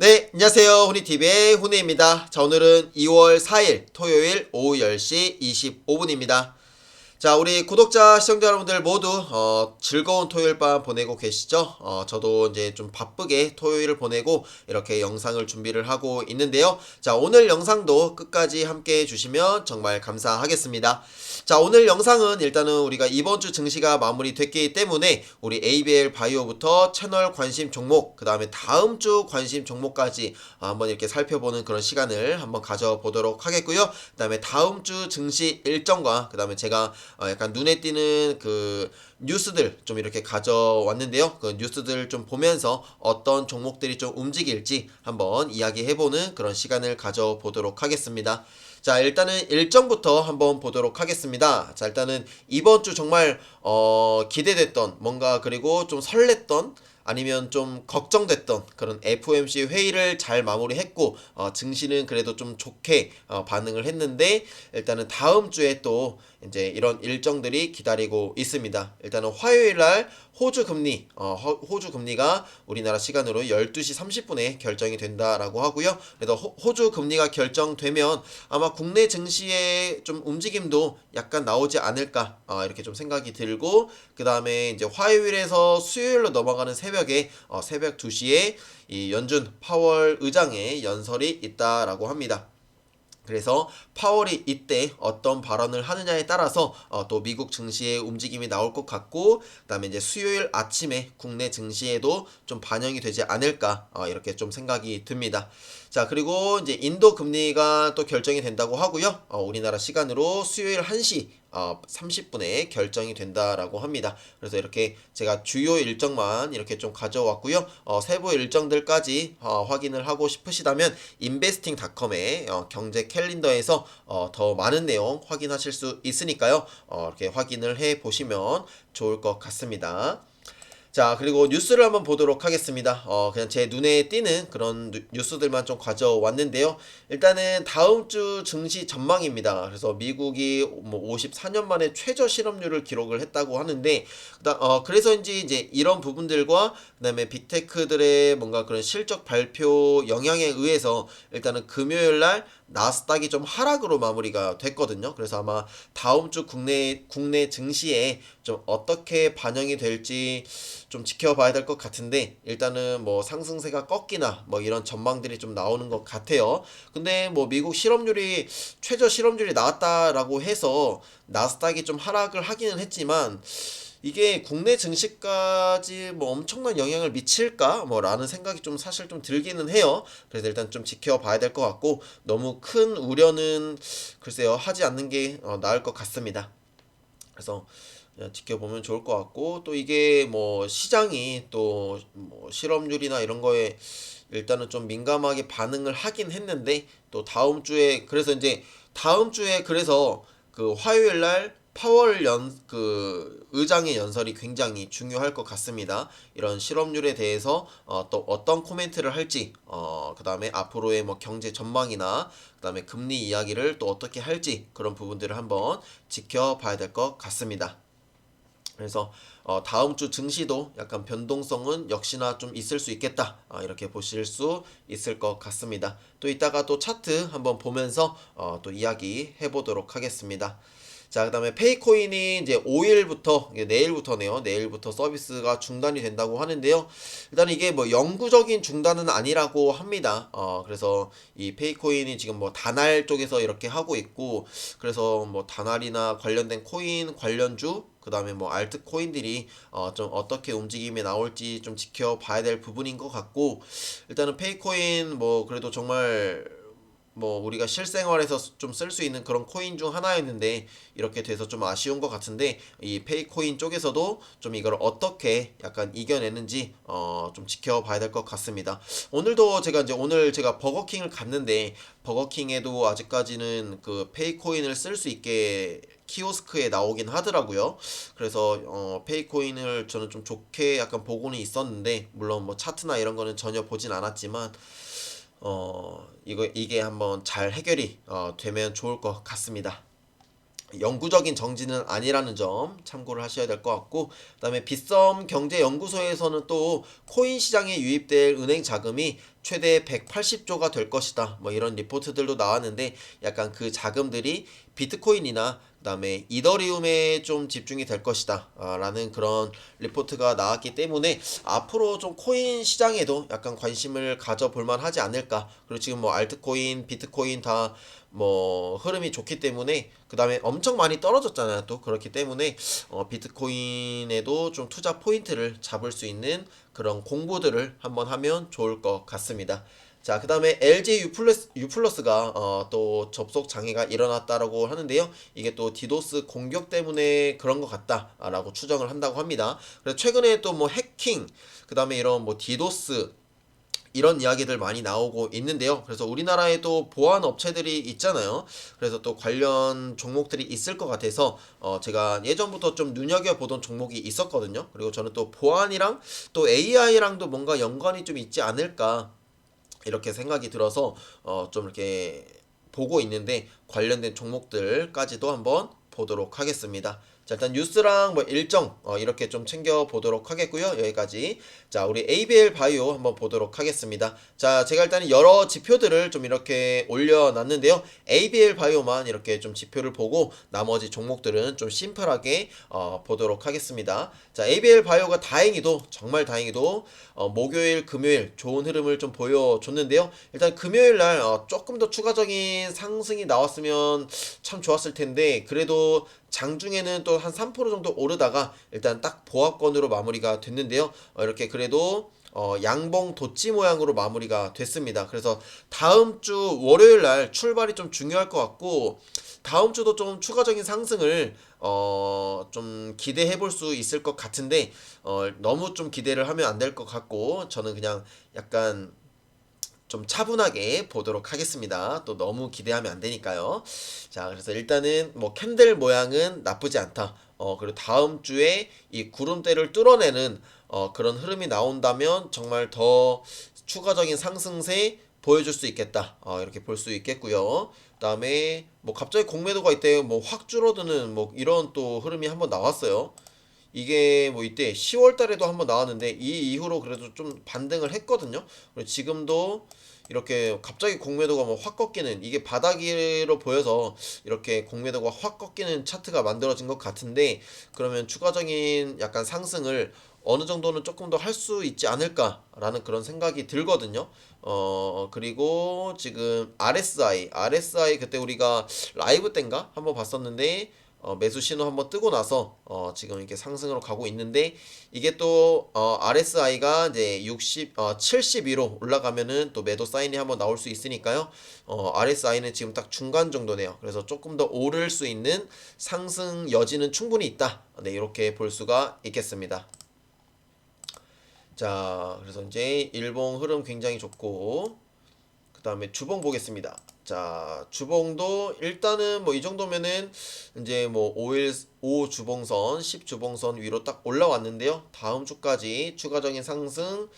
네, 안녕하세요. 후니TV의 후니입니다. 자, 오늘은 2월 4일 토요일 오후 10시 25분입니다. 자, 우리 구독자, 시청자 여러분들 모두 어, 즐거운 토요일 밤 보내고 계시죠? 어, 저도 이제 좀 바쁘게 토요일을 보내고 이렇게 영상을 준비를 하고 있는데요. 자, 오늘 영상도 끝까지 함께 해주시면 정말 감사하겠습니다. 자, 오늘 영상은 일단은 우리가 이번 주 증시가 마무리됐기 때문에 우리 ABL 바이오부터 채널 관심 종목, 그 다음에 다음 주 관심 종목까지 한번 이렇게 살펴보는 그런 시간을 한번 가져보도록 하겠고요. 그 다음에 다음 주 증시 일정과 그 다음에 제가 어, 약간 눈에 띄는 그 뉴스들 좀 이렇게 가져왔는데요. 그 뉴스들 좀 보면서 어떤 종목들이 좀 움직일지 한번 이야기해보는 그런 시간을 가져보도록 하겠습니다. 자, 일단은 일정부터 한번 보도록 하겠습니다. 자, 일단은 이번 주 정말 어, 기대됐던 뭔가 그리고 좀 설렜던 아니면 좀 걱정됐던 그런 FOMC 회의를 잘 마무리했고 어, 증시는 그래도 좀 좋게 어, 반응을 했는데 일단은 다음 주에 또 이제 이런 일정들이 기다리고 있습니다. 일단은 화요일 날 호주 금리 어, 허- 호주 금리가 우리나라 시간으로 12시 30분에 결정이 된다라고 하고요. 그래서 호, 호주 금리가 결정되면 아마 국내 증시의 좀 움직임도 약간 나오지 않을까 어, 이렇게 좀 생각이 들고 그 다음에 이제 화요일에서 수요일로 넘어가는 새벽에 어, 새벽 2시에 이 연준 파월 의장의 연설이 있다라고 합니다. 그래서 파월이 이때 어떤 발언을 하느냐에 따라서 어, 또 미국 증시의 움직임이 나올 것 같고 그다음에 이제 수요일 아침에 국내 증시에도 좀 반영이 되지 않을까 어, 이렇게 좀 생각이 듭니다. 자 그리고 이제 인도 금리가 또 결정이 된다고 하고요. 어, 우리나라 시간으로 수요일 1시 어, 30분에 결정이 된다라고 합니다. 그래서 이렇게 제가 주요 일정만 이렇게 좀 가져왔고요. 어, 세부 일정들까지 어, 확인을 하고 싶으시다면 investing.com의 어, 경제 캘린더에서 어, 더 많은 내용 확인하실 수 있으니까요. 어, 이렇게 확인을 해 보시면 좋을 것 같습니다. 자, 그리고 뉴스를 한번 보도록 하겠습니다. 어, 그냥 제 눈에 띄는 그런 뉴- 뉴스들만 좀 가져왔는데요. 일단은 다음 주 증시 전망입니다. 그래서 미국이 뭐 54년 만에 최저 실업률을 기록을 했다고 하는데, 어, 그래서인지 이제 이런 부분들과 그다음에 빅테크들의 뭔가 그런 실적 발표 영향에 의해서 일단은 금요일 날 나스닥이 좀 하락으로 마무리가 됐거든요. 그래서 아마 다음 주 국내 국내 증시에 좀 어떻게 반영이 될지 좀 지켜봐야 될 것 같은데 일단은 뭐 상승세가 꺾이나 뭐 이런 전망들이 좀 나오는 것 같아요. 근데 뭐 미국 실업률이 최저 실업률이 나왔다라고 해서 나스닥이 좀 하락을 하기는 했지만 이게 국내 증시까지 뭐 엄청난 영향을 미칠까 뭐라는 생각이 좀 사실 좀 들기는 해요. 그래서 일단 좀 지켜봐야 될 것 같고 너무 큰 우려는 글쎄요 하지 않는 게 어, 나을 것 같습니다. 그래서 지켜보면 좋을 것 같고 또 이게 뭐 시장이 또 뭐 실업률이나 이런 거에 일단은 좀 민감하게 반응을 하긴 했는데 또 다음 주에 그래서 이제 다음 주에 그래서 그 화요일 날 파월 연 그 의장의 연설이 굉장히 중요할 것 같습니다. 이런 실업률에 대해서 어, 또 어떤 코멘트를 할지 어, 그 다음에 앞으로의 뭐 경제 전망이나 그 다음에 금리 이야기를 또 어떻게 할지 그런 부분들을 한번 지켜봐야 될 것 같습니다. 그래서 어, 다음 주 증시도 약간 변동성은 역시나 좀 있을 수 있겠다 아, 이렇게 보실 수 있을 것 같습니다. 또 이따가 또 차트 한번 보면서 어, 또 이야기 해보도록 하겠습니다. 자, 그 다음에 페이코인이 이제 5일부터, 이게 내일부터네요. 내일부터 서비스가 중단이 된다고 하는데요. 일단 이게 뭐 영구적인 중단은 아니라고 합니다. 어, 그래서 이 페이코인이 지금 뭐 다날 쪽에서 이렇게 하고 있고, 그래서 뭐 다날이나 관련된 코인 관련주, 그 다음에 뭐 알트 코인들이 어, 좀 어떻게 움직임이 나올지 좀 지켜봐야 될 부분인 것 같고, 일단은 페이코인 뭐 그래도 정말 뭐 우리가 실생활에서 좀 쓸 수 있는 그런 코인 중 하나였는데 이렇게 돼서 좀 아쉬운 것 같은데 이 페이코인 쪽에서도 좀 이걸 어떻게 약간 이겨내는지 어 좀 지켜봐야 될 것 같습니다. 오늘도 제가 이제 오늘 제가 버거킹을 갔는데 버거킹에도 아직까지는 그 페이코인을 쓸 수 있게 키오스크에 나오긴 하더라고요. 그래서 어 페이코인을 저는 좀 좋게 약간 보고는 있었는데 물론 뭐 차트나 이런 거는 전혀 보진 않았지만 어 이거 이게 한번 잘 해결이 어, 되면 좋을 것 같습니다. 영구적인 정지는 아니라는 점 참고를 하셔야 될 것 같고 그다음에 빗썸 경제연구소에서는 또 코인 시장에 유입될 은행 자금이 최대 180조가 될 것이다. 뭐 이런 리포트들도 나왔는데 약간 그 자금들이 비트코인이나 그다음에 이더리움에 좀 집중이 될 것이다 아, 라는 그런 리포트가 나왔기 때문에 앞으로 좀 코인 시장에도 약간 관심을 가져볼 만하지 않을까. 그리고 지금 뭐 알트코인 비트코인 다 뭐 흐름이 좋기 때문에 그 다음에 엄청 많이 떨어졌잖아요 또. 그렇기 때문에 어, 비트코인에도 좀 투자 포인트를 잡을 수 있는 그런 공부들을 한번 하면 좋을 것 같습니다. 자, 그 다음에 LG U 플러스, U 플러스가 어, 또 접속 장애가 일어났다라고 하는데요. 이게 또 디도스 공격 때문에 그런 것 같다라고 추정을 한다고 합니다. 그래서 최근에 또 뭐 해킹, 그 다음에 이런 뭐 디도스, 이런 이야기들 많이 나오고 있는데요. 그래서 우리나라에도 보안 업체들이 있잖아요. 그래서 또 관련 종목들이 있을 것 같아서 어 제가 예전부터 좀 눈여겨 보던 종목이 있었거든요. 그리고 저는 또 보안이랑 또 AI랑도 뭔가 연관이 좀 있지 않을까 이렇게 생각이 들어서 어 좀 이렇게 보고 있는데 관련된 종목들까지도 한번 보도록 하겠습니다. 자 일단 뉴스랑 뭐 일정 어, 이렇게 좀 챙겨 보도록 하겠고요 여기까지 자 우리 ABL 바이오 한번 보도록 하겠습니다. 자 제가 일단 여러 지표들을 좀 이렇게 올려놨는데요. ABL 바이오만 이렇게 좀 지표를 보고 나머지 종목들은 좀 심플하게 어, 보도록 하겠습니다. 자 ABL 바이오가 다행히도 정말 다행히도 어, 목요일 금요일 좋은 흐름을 좀 보여줬는데요. 일단 금요일 날 어, 조금 더 추가적인 상승이 나왔으면 참 좋았을 텐데 그래도 장중에는 또 한 3% 정도 오르다가 일단 딱 보합권으로 마무리가 됐는데요. 어, 이렇게 그래도 어, 양봉 도치 모양으로 마무리가 됐습니다. 그래서 다음 주 월요일 날 출발이 좀 중요할 것 같고 다음 주도 좀 추가적인 상승을 어, 좀 기대해 볼 수 있을 것 같은데 어, 너무 좀 기대를 하면 안 될 것 같고 저는 그냥 약간 좀 차분하게 보도록 하겠습니다. 또 너무 기대하면 안 되니까요. 자, 그래서 일단은 뭐 캔들 모양은 나쁘지 않다. 어, 그리고 다음 주에 이 구름대를 뚫어내는 어, 그런 흐름이 나온다면 정말 더 추가적인 상승세 보여줄 수 있겠다. 어, 이렇게 볼 수 있겠고요. 그다음에 뭐 갑자기 공매도가 이때 뭐 확 줄어드는 뭐 이런 또 흐름이 한번 나왔어요. 이게 뭐 이때 10월 달에도 한번 나왔는데 이 이후로 그래도 좀 반등을 했거든요. 그리고 지금도 이렇게 갑자기 공매도가 뭐 확 꺾이는 이게 바닥으로 보여서 이렇게 공매도가 확 꺾이는 차트가 만들어진 것 같은데 그러면 추가적인 약간 상승을 어느 정도는 조금 더 할 수 있지 않을까라는 그런 생각이 들거든요. 어 그리고 지금 RSI, RSI 그때 우리가 라이브 땐가 한번 봤었는데 어, 매수 신호 한번 뜨고 나서 어, 지금 이렇게 상승으로 가고 있는데 이게 또 어, RSI가 이제 60, 어, 72로 올라가면은 또 매도 사인이 한번 나올 수 있으니까요. 어, RSI는 지금 딱 중간 정도네요. 그래서 조금 더 오를 수 있는 상승 여지는 충분히 있다. 네, 이렇게 볼 수가 있겠습니다. 자, 그래서 이제 일봉 흐름 굉장히 좋고 그 다음에 주봉 보겠습니다. 자, 주봉도 일단은 뭐 이 정도면은 이제 뭐 5일 5 주봉선, 10 주봉선 위로 딱 올라왔는데요. 다음 주까지 추가적인 상승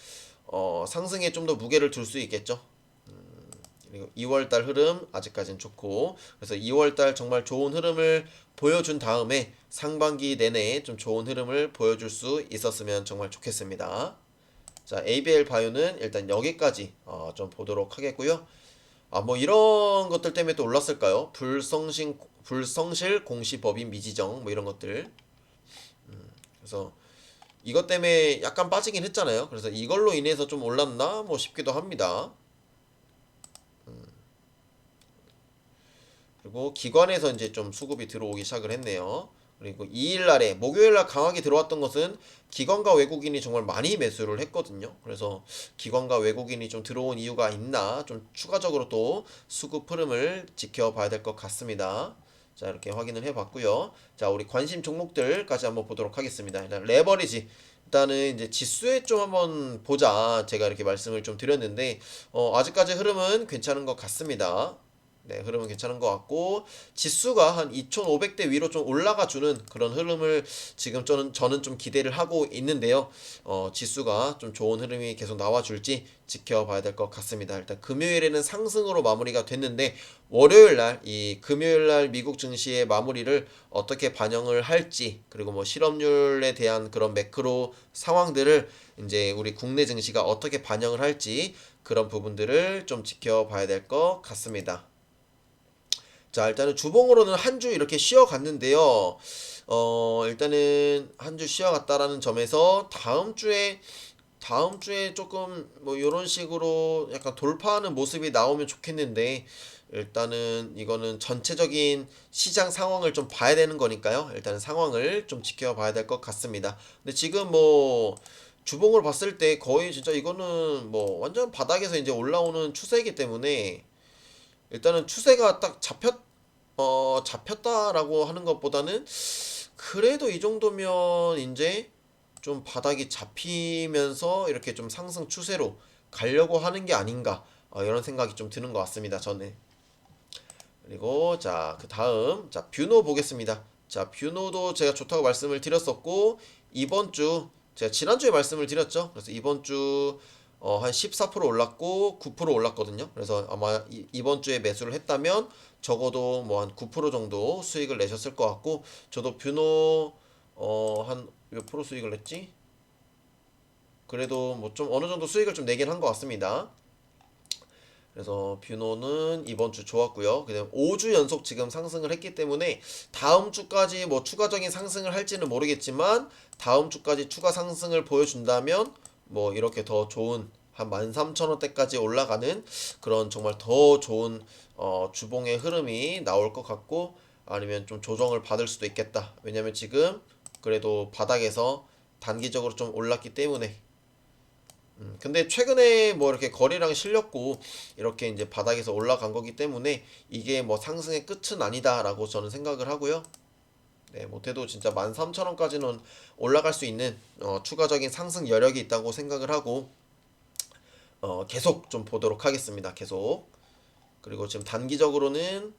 어, 상승에 좀 더 무게를 둘 수 있겠죠. 음, 그리고 2월 달 흐름 아직까지는 좋고 그래서 2월 달 정말 좋은 흐름을 보여준 다음에 상반기 내내 좀 좋은 흐름을 보여줄 수 있었으면 정말 좋겠습니다. 자, ABL 바이오는 일단 여기까지 어, 좀 보도록 하겠고요. 아, 뭐 이런 것들 때문에 또 올랐을까요? 불성신 불성실 공시법인 미지정 뭐 이런 것들. 음, 그래서 이것 때문에 약간 빠지긴 했잖아요. 그래서 이걸로 인해서 좀 올랐나 뭐 싶기도 합니다. 음. 그리고 기관에서 이제 좀 수급이 들어오기 시작을 했네요. 그리고 2일 날에 목요일 날 강하게 들어왔던 것은 기관과 외국인이 정말 많이 매수를 했거든요. 그래서 기관과 외국인이 좀 들어온 이유가 있나 좀 추가적으로 또 수급 흐름을 지켜봐야 될 것 같습니다. 자 이렇게 확인을 해봤고요. 자 우리 관심 종목들까지 한번 보도록 하겠습니다. 일단 레버리지 일단은 이제 지수에 좀 한번 보자 제가 이렇게 말씀을 좀 드렸는데 어, 아직까지 흐름은 괜찮은 것 같습니다. 네, 흐름은 괜찮은 것 같고 지수가 한 2,500대 위로 좀 올라가 주는 그런 흐름을 지금 저는 저는 좀 기대를 하고 있는데요. 어, 지수가 좀 좋은 흐름이 계속 나와 줄지 지켜봐야 될 것 같습니다. 일단 금요일에는 상승으로 마무리가 됐는데 월요일 날 이 금요일 날 미국 증시의 마무리를 어떻게 반영을 할지 그리고 뭐 실업률에 대한 그런 매크로 상황들을 이제 우리 국내 증시가 어떻게 반영을 할지 그런 부분들을 좀 지켜봐야 될 것 같습니다. 자, 일단은 주봉으로는 한 주 이렇게 쉬어갔는데요. 어, 일단은 한 주 쉬어갔다라는 점에서 다음 주에 다음 주에 조금 뭐 이런 식으로 약간 돌파하는 모습이 나오면 좋겠는데 일단은 이거는 전체적인 시장 상황을 좀 봐야 되는 거니까요. 일단은 상황을 좀 지켜봐야 될 것 같습니다. 근데 지금 뭐 주봉을 봤을 때 거의 진짜 이거는 뭐 완전 바닥에서 이제 올라오는 추세이기 때문에 일단은 추세가 딱 잡혔 어 잡혔다라고 하는 것보다는 그래도 이 정도면 이제 좀 바닥이 잡히면서 이렇게 좀 상승 추세로 가려고 하는 게 아닌가 어, 이런 생각이 좀 드는 것 같습니다. 저는 그리고 자 그 다음 자 뷰노 보겠습니다. 자 뷰노도 제가 좋다고 말씀을 드렸었고 이번 주 제가 지난주에 말씀을 드렸죠. 그래서 이번 주 어, 한 14% 올랐고 9% 올랐거든요. 그래서 아마 이, 이번 주에 매수를 했다면 적어도 뭐 한 9% 정도 수익을 내셨을 것 같고 저도 뷰노 어, 한 몇 프로 수익을 냈지? 그래도 뭐 좀 어느 정도 수익을 좀 내긴 한 것 같습니다. 그래서 뷰노는 이번 주 좋았고요. 그다음 5주 연속 지금 상승을 했기 때문에 다음 주까지 뭐 추가적인 상승을 할지는 모르겠지만 다음 주까지 추가 상승을 보여준다면 뭐 이렇게 더 좋은 한 13,000원대까지 올라가는 그런 정말 더 좋은 어 주봉의 흐름이 나올 것 같고 아니면 좀 조정을 받을 수도 있겠다. 왜냐면 지금 그래도 바닥에서 단기적으로 좀 올랐기 때문에 음, 근데 최근에 뭐 이렇게 거래량이 실렸고 이렇게 이제 바닥에서 올라간 거기 때문에 이게 뭐 상승의 끝은 아니다라고 저는 생각을 하고요. 네, 못해도 진짜 13,000원까지는 올라갈 수 있는 어, 추가적인 상승 여력이 있다고 생각을 하고 어, 계속 좀 보도록 하겠습니다. 계속. 그리고 지금 단기적으로는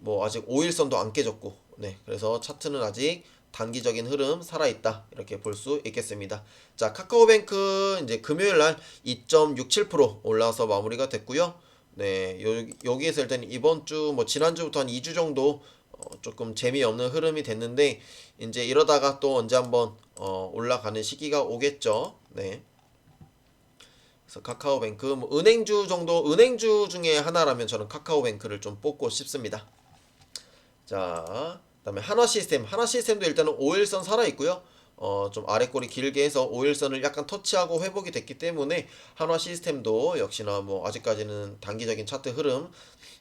뭐 아직 5일선도 안 깨졌고 네, 그래서 차트는 아직 단기적인 흐름 살아있다 이렇게 볼 수 있겠습니다. 자 카카오뱅크 이제 금요일 날 2.67% 올라서 마무리가 됐고요. 네 요, 여기에서 일단 이번 주 뭐 지난주부터 한 2주 정도 어, 조금 재미없는 흐름이 됐는데 이제 이러다가 또 언제 한번 어, 올라가는 시기가 오겠죠. 네. 그래서 카카오뱅크 뭐 은행주 정도 은행주 중에 하나라면 저는 카카오뱅크를 좀 뽑고 싶습니다. 자, 그다음에 한화 시스템. 한화 시스템도 일단은 5일선 살아 있고요. 어, 좀 아래 꼬리 길게 해서 5일선을 약간 터치하고 회복이 됐기 때문에 한화 시스템도 역시나 뭐 아직까지는 단기적인 차트 흐름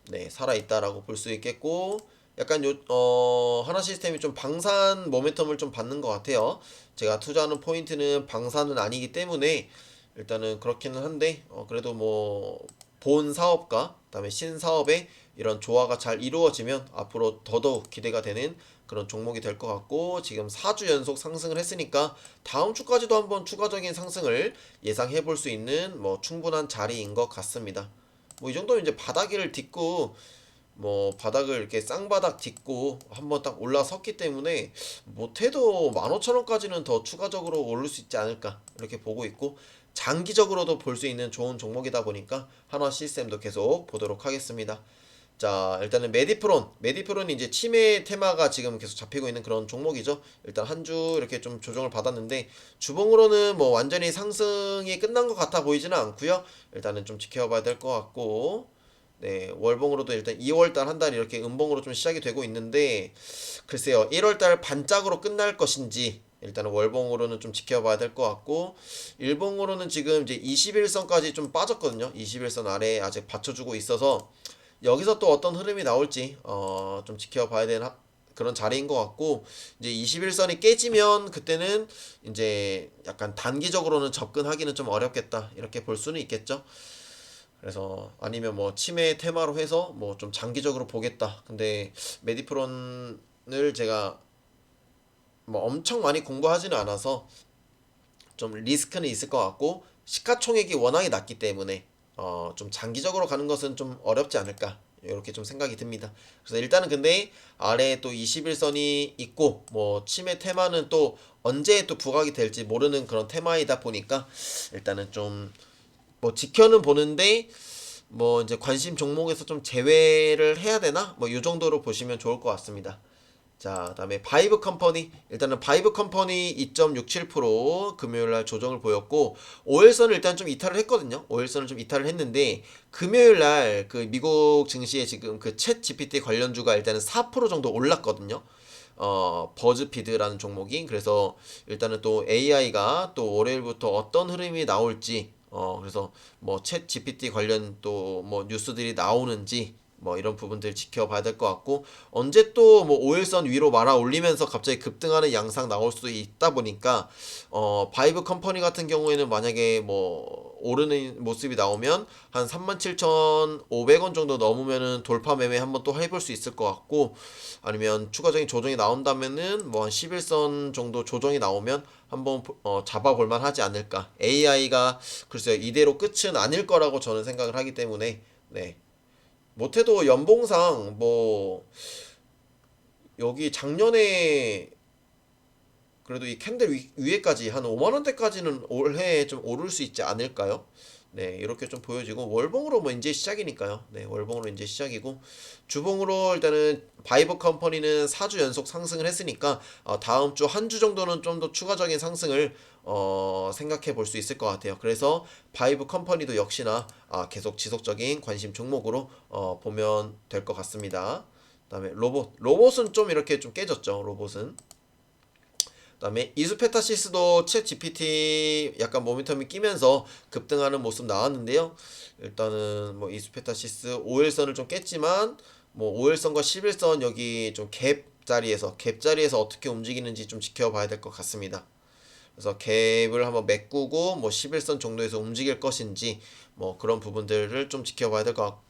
네, 살아 있다라고 볼 수 있겠고 약간 요, 어, 하나 시스템이 좀 방산 모멘텀을 좀 받는 것 같아요. 제가 투자하는 포인트는 방산은 아니기 때문에 일단은 그렇기는 한데, 어, 그래도 뭐, 본 사업과 그다음에 신사업의 이런 조화가 잘 이루어지면 앞으로 더더욱 기대가 되는 그런 종목이 될 것 같고 지금 4주 연속 상승을 했으니까 다음 주까지도 한번 추가적인 상승을 예상해 볼 수 있는 뭐 충분한 자리인 것 같습니다. 뭐 이 정도면 이제 바닥을 딛고 뭐 바닥을 이렇게 쌍바닥 딛고 한번 딱 올라섰기 때문에 못해도 15,000원까지는 더 추가적으로 오를 수 있지 않을까 이렇게 보고 있고 장기적으로도 볼 수 있는 좋은 종목이다 보니까 한화 시스템도 계속 보도록 하겠습니다. 자 일단은 메디프론. 메디프론이 이제 치매 테마가 지금 계속 잡히고 있는 그런 종목이죠. 일단 한 주 이렇게 좀 조정을 받았는데 주봉으로는 뭐 완전히 상승이 끝난 것 같아 보이지는 않고요. 일단은 좀 지켜봐야 될 것 같고 네 월봉으로도 일단 2월달 한 달 이렇게 음봉으로 좀 시작이 되고 있는데 글쎄요 1월달 반짝으로 끝날 것인지 일단은 월봉으로는 좀 지켜봐야 될 것 같고 일봉으로는 지금 이제 21선까지 좀 빠졌거든요 21선 아래에 아직 받쳐주고 있어서 여기서 또 어떤 흐름이 나올지 어, 좀 지켜봐야 되는 하- 그런 자리인 것 같고 이제 21선이 깨지면 그때는 이제 약간 단기적으로는 접근하기는 좀 어렵겠다 이렇게 볼 수는 있겠죠. 그래서 아니면 뭐 치매 테마로 해서 뭐 좀 장기적으로 보겠다. 근데 메디프론을 제가 뭐 엄청 많이 공부하지는 않아서 좀 리스크는 있을 것 같고 시가총액이 워낙에 낮기 때문에 어, 좀 장기적으로 가는 것은 좀 어렵지 않을까 이렇게 좀 생각이 듭니다. 그래서 일단은 근데 아래에 또 21선이 있고 뭐 치매 테마는 또 언제 또 부각이 될지 모르는 그런 테마이다 보니까 일단은 좀 뭐 지켜는 보는데 뭐 이제 관심 종목에서 좀 제외를 해야 되나? 뭐 이 정도로 보시면 좋을 것 같습니다. 자, 다음에 바이브 컴퍼니. 일단은 바이브 컴퍼니 2.67% 금요일 날 조정을 보였고 5일선을 일단 좀 이탈을 했거든요. 5일선을 좀 이탈을 했는데 금요일 날 그 미국 증시에 지금 그 챗 GPT 관련주가 일단은 4% 정도 올랐거든요. 어, 버즈피드라는 종목이 그래서 일단은 또 AI가 또 월요일부터 어떤 흐름이 나올지 어, 그래서 뭐 챗 GPT 관련 또 뭐 뉴스들이 나오는지 뭐 이런 부분들 지켜봐야 될 것 같고 언제 또 뭐 5일선 위로 말아 올리면서 갑자기 급등하는 양상 나올 수도 있다 보니까 어 바이브 컴퍼니 같은 경우에는 만약에 뭐 오르는 모습이 나오면 한 37,500원 정도 넘으면은 돌파 매매 한번 또 해볼 수 있을 것 같고 아니면 추가적인 조정이 나온다면은 뭐 한 11선 정도 조정이 나오면 한번 어, 잡아볼 만하지 않을까. AI가 글쎄요 이대로 끝은 아닐 거라고 저는 생각을 하기 때문에 네. 못해도 연봉상 뭐 여기 작년에 그래도 이 캔들 위, 위에까지 한 5만 원대까지는 올해 좀 오를 수 있지 않을까요? 네, 이렇게 좀 보여지고 월봉으로 뭐 이제 시작이니까요. 네, 월봉으로 이제 시작이고 주봉으로 일단은 바이브 컴퍼니는 4주 연속 상승을 했으니까 어, 다음 주 한 주 정도는 좀 더 추가적인 상승을 어, 생각해 볼 수 있을 것 같아요. 그래서 바이브 컴퍼니도 역시나 아, 계속 지속적인 관심 종목으로 어, 보면 될 것 같습니다. 그다음에 로봇 로봇은 좀 이렇게 좀 깨졌죠. 로봇은 그다음에 이수페타시스도 챗 GPT 약간 모멘텀이 끼면서 급등하는 모습 나왔는데요. 일단은 뭐 이수페타시스 5일선을 좀 깼지만 뭐 5일선과 11선 여기 좀 갭 자리에서 갭 자리에서 어떻게 움직이는지 좀 지켜봐야 될 것 같습니다. 그래서 갭을 한번 메꾸고 뭐 11선 정도에서 움직일 것인지 뭐 그런 부분들을 좀 지켜봐야 될 것 같고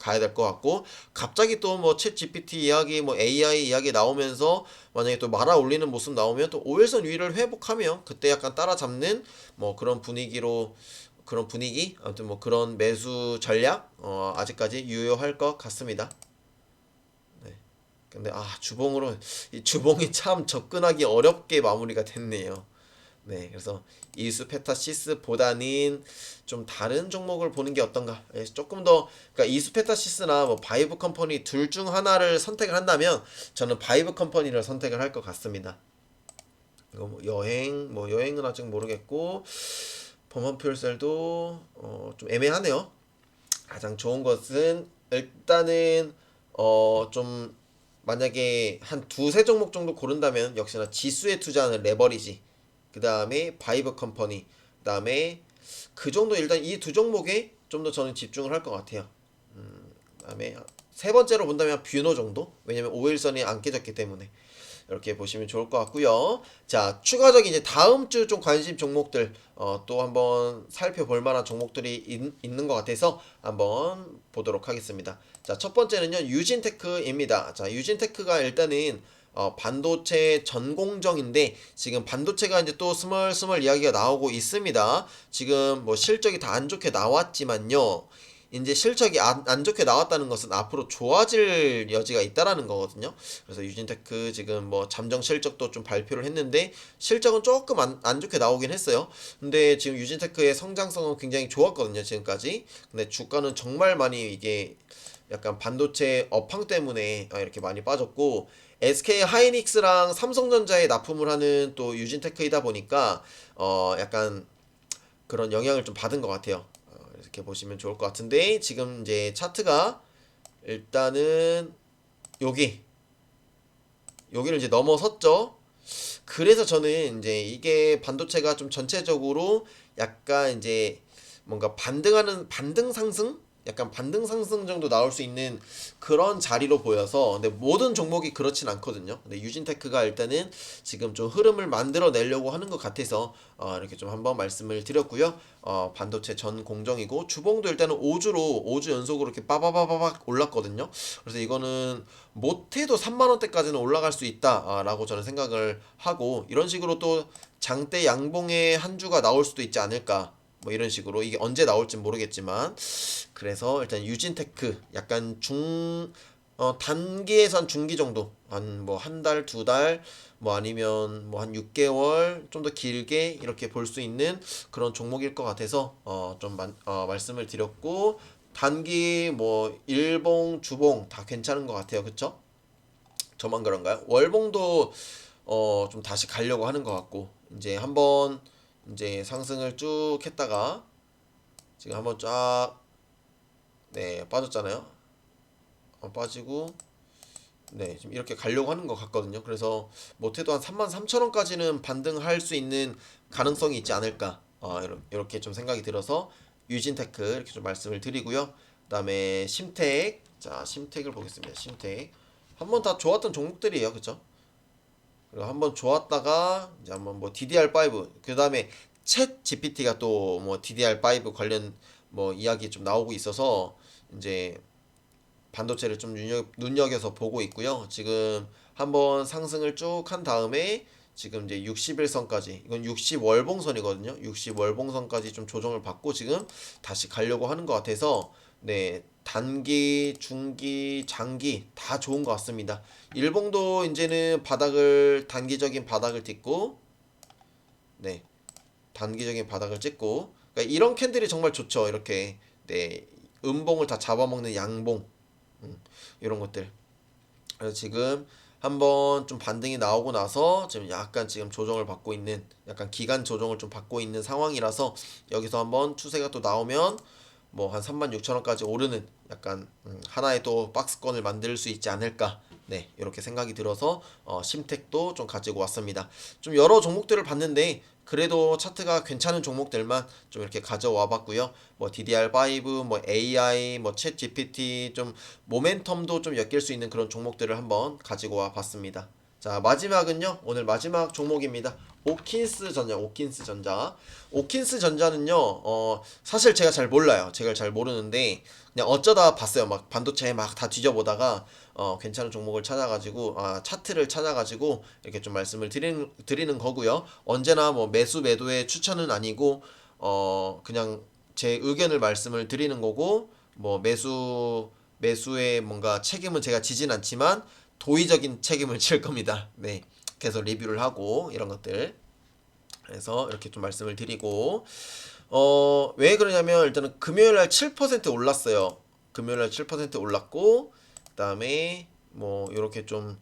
가야 될 것 같고 갑자기 또 뭐챗 GPT 이야기 뭐 AI 이야기 나오면서 만약에 또 말아 올리는 모습 나오면 또 5일선 위를 회복하면 그때 약간 따라잡는 뭐 그런 분위기로 그런 분위기 아무튼 뭐 그런 매수 전략 어 아직까지 유효할 것 같습니다. 네. 근데 아 주봉으로 이 주봉이 참 접근하기 어렵게 마무리가 됐네요. 네, 그래서 이수 페타시스보다는 좀 다른 종목을 보는 게 어떤가? 예, 조금 더 그러니까 이수 페타시스나 뭐 바이브 컴퍼니 둘 중 하나를 선택을 한다면 저는 바이브 컴퍼니를 선택을 할 것 같습니다. 이거 뭐 여행 뭐 여행은 아직 모르겠고 범한 퓨얼셀도 어, 좀 애매하네요. 가장 좋은 것은 일단은 어 좀 만약에 한 두세 종목 정도 고른다면 역시나 지수에 투자하는 레버리지 그 다음에 바이브 컴퍼니, 그 다음에 그 정도 일단 이 두 종목에 좀 더 저는 집중을 할 것 같아요. 음, 그다음에 세 번째로 본다면 뷰노 정도? 왜냐면 5일선이 안 깨졌기 때문에 이렇게 보시면 좋을 것 같고요. 자, 추가적인 이제 다음 주 좀 관심 종목들 어, 또 한번 살펴볼 만한 종목들이 있, 있는 것 같아서 한번 보도록 하겠습니다. 자, 첫 번째는요 유진테크입니다. 자, 유진테크가 일단은 어, 반도체 전공정인데 지금 반도체가 이제 또 스멀스멀 이야기가 나오고 있습니다. 지금 뭐 실적이 다 안 좋게 나왔지만요. 이제 실적이 안, 안 좋게 나왔다는 것은 앞으로 좋아질 여지가 있다라는 거거든요. 그래서 유진테크 지금 뭐 잠정 실적도 좀 발표를 했는데 실적은 조금 안, 안 좋게 나오긴 했어요. 근데 지금 유진테크의 성장성은 굉장히 좋았거든요. 지금까지. 근데 주가는 정말 많이 이게 약간 반도체 업황 때문에 아, 이렇게 많이 빠졌고 SK 하이닉스랑 삼성전자에 납품을 하는 또 유진테크이다 보니까 어 약간 그런 영향을 좀 받은 것 같아요. 어, 이렇게 보시면 좋을 것 같은데 지금 이제 차트가 일단은 여기 여기를 이제 넘어섰죠. 그래서 저는 이제 이게 반도체가 좀 전체적으로 약간 이제 뭔가 반등하는 반등 상승 약간 반등 상승 정도 나올 수 있는 그런 자리로 보여서 근데 모든 종목이 그렇진 않거든요. 근데 유진테크가 일단은 지금 좀 흐름을 만들어 내려고 하는 것 같아서 어, 이렇게 좀 한번 말씀을 드렸고요. 어, 반도체 전 공정이고 주봉도 일단은 5주로 5주 연속으로 이렇게 빠바바바박 올랐거든요. 그래서 이거는 못해도 3만 원대까지는 올라갈 수 있다라고 저는 생각을 하고 이런 식으로 또 장대 양봉의 한 주가 나올 수도 있지 않을까 뭐 이런 식으로 이게 언제 나올지 모르겠지만 그래서 일단 유진테크 약간 중 어, 단기에선 중기 정도 한 뭐 한 달 두 달 뭐 아니면 뭐 한 6개월 좀 더 길게 이렇게 볼 수 있는 그런 종목일 것 같아서 어좀 어, 말씀을 드렸고 단기 뭐 일봉 주봉 다 괜찮은 것 같아요 그쵸? 저만 그런가요? 월봉도 어 좀 다시 가려고 하는 것 같고 이제 한번 이제 상승을 쭉 했다가 지금 한번 쫙 네 빠졌잖아요. 어, 빠지고 네 지금 이렇게 가려고 하는 것 같거든요. 그래서 못해도 한 33,000원까지는 반등할 수 있는 가능성이 있지 않을까 어, 이렇게 좀 생각이 들어서 유진테크 이렇게 좀 말씀을 드리고요. 그다음에 심텍 자 심텍을 보겠습니다. 심텍 한번 다 좋았던 종목들이에요, 그쵸? 그리고 한번 좋았다가 이제 한번 뭐 DDR5 그 다음에 챗 GPT가 또 뭐 DDR5 관련 뭐 이야기 좀 나오고 있어서 이제 반도체를 좀 눈여, 눈여겨 서 보고 있고요. 지금 한번 상승을 쭉 한 다음에 지금 이제 60일선까지 이건 60월봉선이거든요. 60월봉선까지 좀 조정을 받고 지금 다시 가려고 하는 것 같아서 네 단기, 중기, 장기 다 좋은 것 같습니다. 일봉도 이제는 바닥을 단기적인 바닥을 딛고 네 단기적인 바닥을 찍고 그러니까 이런 캔들이 정말 좋죠. 이렇게 네 음봉을 다 잡아먹는 양봉 음, 이런 것들. 그래서 지금 한번 좀 반등이 나오고 나서 지금 약간 지금 조정을 받고 있는 약간 기간 조정을 좀 받고 있는 상황이라서 여기서 한번 추세가 또 나오면 뭐 한 36,000원까지 오르는 약간 음, 하나의 또 박스권을 만들 수 있지 않을까. 네 이렇게 생각이 들어서 어, 심택도 좀 가지고 왔습니다. 좀 여러 종목들을 봤는데 그래도 차트가 괜찮은 종목들만 좀 이렇게 가져와 봤고요. 뭐 DDR5 뭐 AI 뭐챗 GPT 좀 모멘텀도 좀 엮일 수 있는 그런 종목들을 한번 가지고 와 봤습니다 자 마지막은요. 오늘 마지막 종목입니다. 오킨스 전자 오킨스 전자. 오킨스 전자는요 어 사실 제가 잘 몰라요. 제가 잘 모르는데 그냥 어쩌다 봤어요. 막 반도체 막 다 뒤져보다가 어 괜찮은 종목을 찾아가지고 아 차트를 찾아가지고 이렇게 좀 말씀을 드리는 드리는 거고요. 언제나 뭐 매수 매도의 추천은 아니고 어 그냥 제 의견을 말씀을 드리는 거고 뭐 매수 매수의 뭔가 책임은 제가 지진 않지만 도의적인 책임을 질 겁니다. 네. 계속 리뷰를 하고 이런 것들. 그래서 이렇게 좀 말씀을 드리고 어, 왜 그러냐면 일단은 금요일 날 7% 올랐어요. 금요일 날 7% 올랐고 그다음에 뭐 이렇게 좀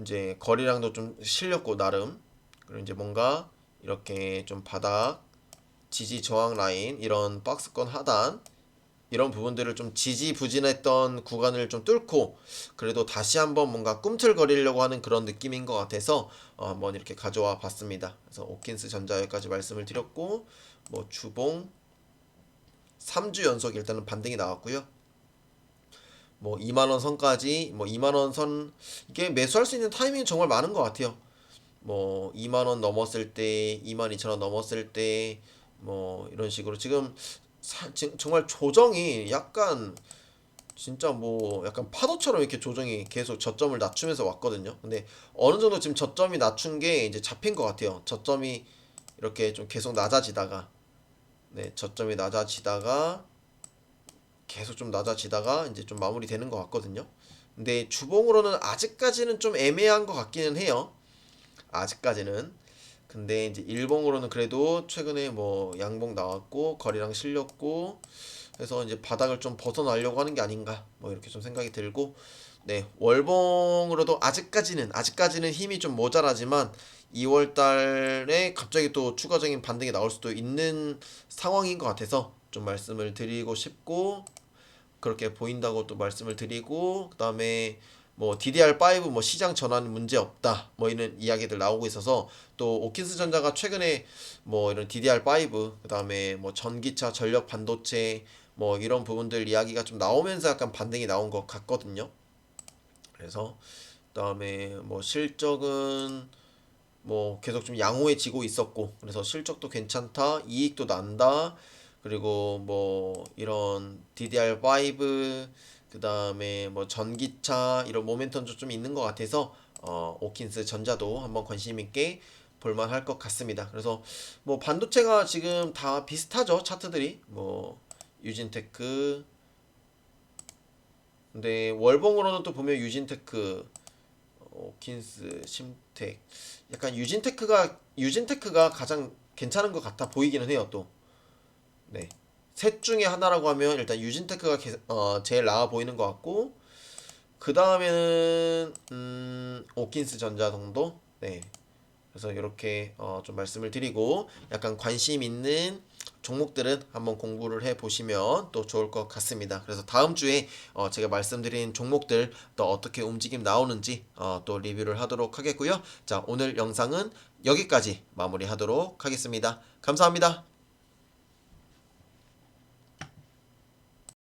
이제 거리량도 좀 실렸고 나름 그리고 이제 뭔가 이렇게 좀 바닥 지지 저항 라인 이런 박스권 하단 이런 부분들을 좀 지지부진했던 구간을 좀 뚫고 그래도 다시 한번 뭔가 꿈틀거리려고 하는 그런 느낌인 것 같아서 어, 한번 이렇게 가져와 봤습니다. 그래서 오킨스 전자 여기까지 말씀을 드렸고 뭐 주봉 3주 연속 일단은 반등이 나왔고요. 뭐 2만 원 선까지 뭐 2만 원 선 이게 매수할 수 있는 타이밍이 정말 많은 것 같아요. 뭐 2만 원 넘었을 때, 2만 2천 원 넘었을 때 뭐 이런 식으로 지금 사, 지- 정말 조정이 약간 진짜 뭐 약간 파도처럼 이렇게 조정이 계속 저점을 낮추면서 왔거든요. 근데 어느 정도 지금 저점이 낮춘 게 이제 잡힌 것 같아요. 저점이 이렇게 좀 계속 낮아지다가 네 저점이 낮아지다가 계속 좀 낮아지다가 이제 좀 마무리되는 것 같거든요. 근데 주봉으로는 아직까지는 좀 애매한 것 같기는 해요. 아직까지는. 근데 이제 일봉으로는 그래도 최근에 뭐 양봉 나왔고 거리랑 실렸고 해서 이제 바닥을 좀 벗어나려고 하는 게 아닌가 뭐 이렇게 좀 생각이 들고 네 월봉으로도 아직까지는 아직까지는 힘이 좀 모자라지만 2월 달에 갑자기 또 추가적인 반등이 나올 수도 있는 상황인 것 같아서 좀 말씀을 드리고 싶고 그렇게 보인다고 또 말씀을 드리고 그다음에 뭐 DDR5 뭐 시장 전환 문제 없다 뭐 이런 이야기들 나오고 있어서 또 오킨스 전자가 최근에 뭐 이런 DDR5 그다음에 뭐 전기차 전력 반도체 뭐 이런 부분들 이야기가 좀 나오면서 약간 반등이 나온 것 같거든요. 그래서 그다음에 뭐 실적은 뭐 계속 좀 양호해지고 있었고 그래서 실적도 괜찮다 이익도 난다 그리고 뭐 이런 DDR5 그 다음에 뭐 전기차 이런 모멘텀도 좀 있는 것 같아서 어 오킨스 전자도 한번 관심 있게 볼만할 것 같습니다. 그래서 뭐 반도체가 지금 다 비슷하죠 차트들이 뭐 유진테크 근데 월봉으로는 또 보면 유진테크 오킨스 심텍 약간 유진테크가 유진테크가 가장 괜찮은 것 같아 보이기는 해요 또 네. 셋 중에 하나라고 하면 일단 유진테크가 개- 어, 제일 나아 보이는 것 같고 그 다음에는 음, 오킨스 전자 정도 네 그래서 이렇게 어, 좀 말씀을 드리고 약간 관심 있는 종목들은 한번 공부를 해 보시면 또 좋을 것 같습니다. 그래서 다음 주에 어, 제가 말씀드린 종목들 또 어떻게 움직임 나오는지 어, 또 리뷰를 하도록 하겠고요. 자 오늘 영상은 여기까지 마무리하도록 하겠습니다. 감사합니다.